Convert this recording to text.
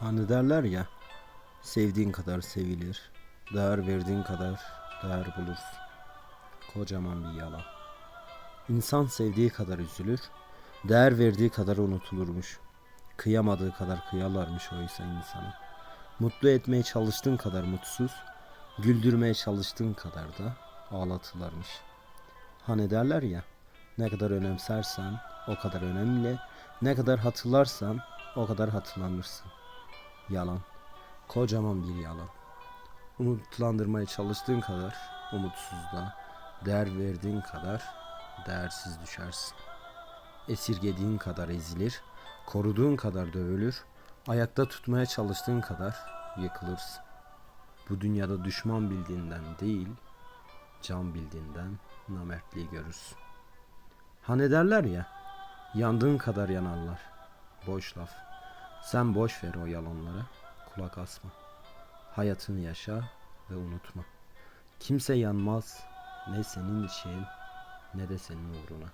Hani derler ya, sevdiğin kadar sevilir, değer verdiğin kadar değer bulursun. Kocaman bir yalan. İnsan sevdiği kadar üzülür, değer verdiği kadar unutulurmuş. Kıyamadığı kadar kıyarlarmış oysa insana. Mutlu etmeye çalıştığın kadar mutsuz, güldürmeye çalıştığın kadar da ağlatırlarmış. Hani derler ya, ne kadar önemsersen o kadar önemli, ne kadar hatırlarsan o kadar hatırlanırsın. Yalan. Kocaman bir yalan. Umutlandırmaya çalıştığın kadar umutsuzluğa, değer verdiğin kadar değersiz düşersin. Esirgediğin kadar ezilir, koruduğun kadar dövülür, ayakta tutmaya çalıştığın kadar yıkılırsın. Bu dünyada düşman bildiğinden değil, can bildiğinden namertliği görürsün. Hani derler ya, yandığın kadar yanarlar. Boş laf. Sen boş ver o yalanlara, kulak asma. Hayatını yaşa ve unutma. Kimse yanmaz ne senin için ne de senin uğruna.